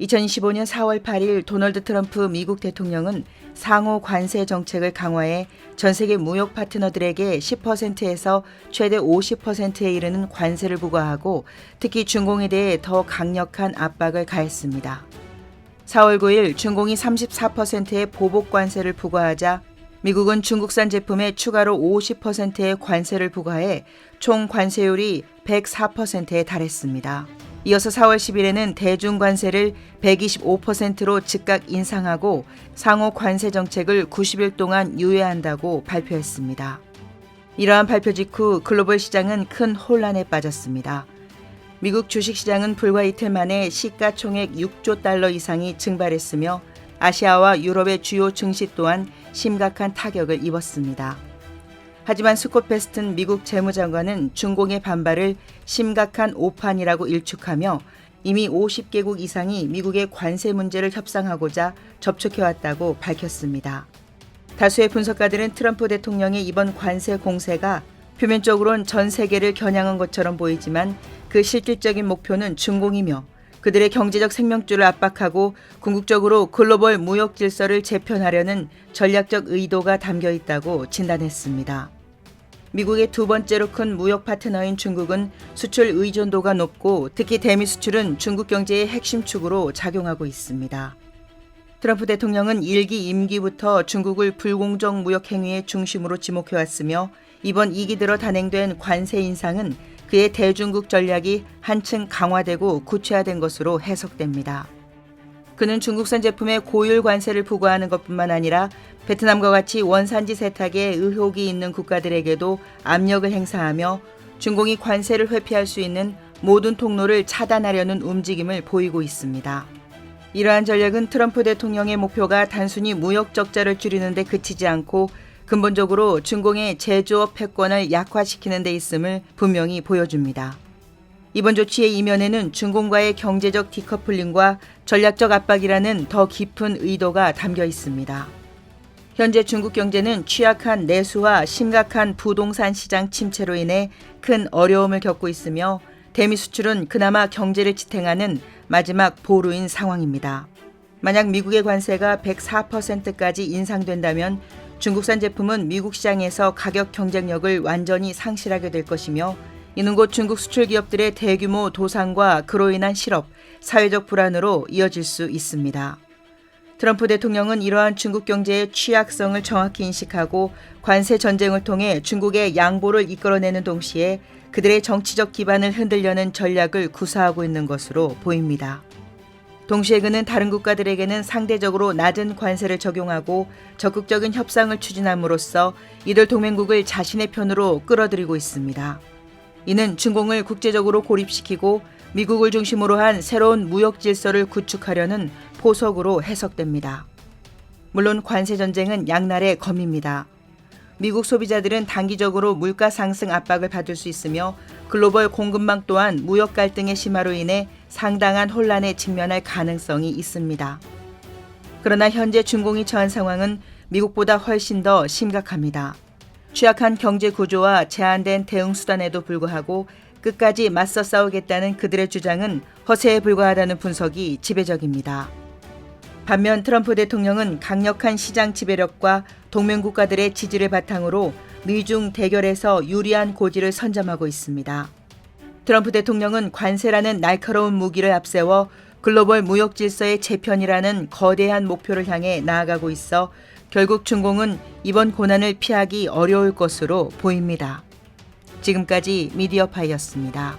2025년 4월 8일 도널드 트럼프 미국 대통령은 상호 관세 정책을 강화해 전 세계 무역 파트너들에게 10%에서 최대 50%에 이르는 관세를 부과하고 특히 중공에 대해 더 강력한 압박을 가했습니다. 4월 9일 중공이 34%의 보복 관세를 부과하자 미국은 중국산 제품에 추가로 50%의 관세를 부과해 총 관세율이 104%에 달했습니다. 이어서 4월 10일에는 대중 관세를 125%로 즉각 인상하고 상호 관세 정책을 90일 동안 유예한다고 발표했습니다. 이러한 발표 직후 글로벌 시장은 큰 혼란에 빠졌습니다. 미국 주식 시장은 불과 이틀 만에 시가총액 6조 달러 이상이 증발했으며 아시아와 유럽의 주요 증시 또한 심각한 타격을 입었습니다. 하지만 스콧 베스튼 미국 재무장관은 중공의 반발을 심각한 오판이라고 일축하며 이미 50개국 이상이 미국의 관세 문제를 협상하고자 접촉해왔다고 밝혔습니다. 다수의 분석가들은 트럼프 대통령의 이번 관세 공세가 표면적으론 전 세계를 겨냥한 것처럼 보이지만 그 실질적인 목표는 중공이며 그들의 경제적 생명줄을 압박하고 궁극적으로 글로벌 무역 질서를 재편하려는 전략적 의도가 담겨 있다고 진단했습니다. 미국의 두 번째로 큰 무역 파트너인 중국은 수출 의존도가 높고 특히 대미 수출은 중국 경제의 핵심 축으로 작용하고 있습니다. 트럼프 대통령은 일기 임기부터 중국을 불공정 무역 행위의 중심으로 지목해왔으며 이번 2기 들어 단행된 관세 인상은 그의 대중국 전략이 한층 강화되고 구체화된 것으로 해석됩니다. 그는 중국산 제품에 고율 관세를 부과하는 것뿐만 아니라 베트남과 같이 원산지 세탁에 의혹이 있는 국가들에게도 압력을 행사하며 중공이 관세를 회피할 수 있는 모든 통로를 차단하려는 움직임을 보이고 있습니다. 이러한 전략은 트럼프 대통령의 목표가 단순히 무역 적자를 줄이는 데 그치지 않고 근본적으로 중공의 제조업 패권을 약화시키는 데 있음을 분명히 보여줍니다. 이번 조치의 이면에는 중공과의 경제적 디커플링과 전략적 압박이라는 더 깊은 의도가 담겨 있습니다. 현재 중국 경제는 취약한 내수와 심각한 부동산 시장 침체로 인해 큰 어려움을 겪고 있으며 대미 수출은 그나마 경제를 지탱하는 마지막 보루인 상황입니다. 만약 미국의 관세가 104%까지 인상된다면 중국산 제품은 미국 시장에서 가격 경쟁력을 완전히 상실하게 될 것이며 이는 곧 중국 수출 기업들의 대규모 도산과 그로 인한 실업, 사회적 불안으로 이어질 수 있습니다. 트럼프 대통령은 이러한 중국 경제의 취약성을 정확히 인식하고 관세 전쟁을 통해 중국의 양보를 이끌어내는 동시에 그들의 정치적 기반을 흔들려는 전략을 구사하고 있는 것으로 보입니다. 동시에 그는 다른 국가들에게는 상대적으로 낮은 관세를 적용하고 적극적인 협상을 추진함으로써 이들 동맹국을 자신의 편으로 끌어들이고 있습니다. 이는 중공을 국제적으로 고립시키고 미국을 중심으로 한 새로운 무역 질서를 구축하려는 포석으로 해석됩니다. 물론 관세 전쟁은 양날의 검입니다. 미국 소비자들은 단기적으로 물가 상승 압박을 받을 수 있으며 글로벌 공급망 또한 무역 갈등의 심화로 인해 상당한 혼란에 직면할 가능성이 있습니다. 그러나 현재 중공이 처한 상황은 미국보다 훨씬 더 심각합니다. 취약한 경제 구조와 제한된 대응 수단에도 불구하고 끝까지 맞서 싸우겠다는 그들의 주장은 허세에 불과하다는 분석이 지배적입니다. 반면 트럼프 대통령은 강력한 시장 지배력과 동맹 국가들의 지지를 바탕으로 미중 대결에서 유리한 고지를 선점하고 있습니다. 트럼프 대통령은 관세라는 날카로운 무기를 앞세워 글로벌 무역 질서의 재편이라는 거대한 목표를 향해 나아가고 있어 결국 중공은 이번 고난을 피하기 어려울 것으로 보입니다. 지금까지 미디어파이였습니다.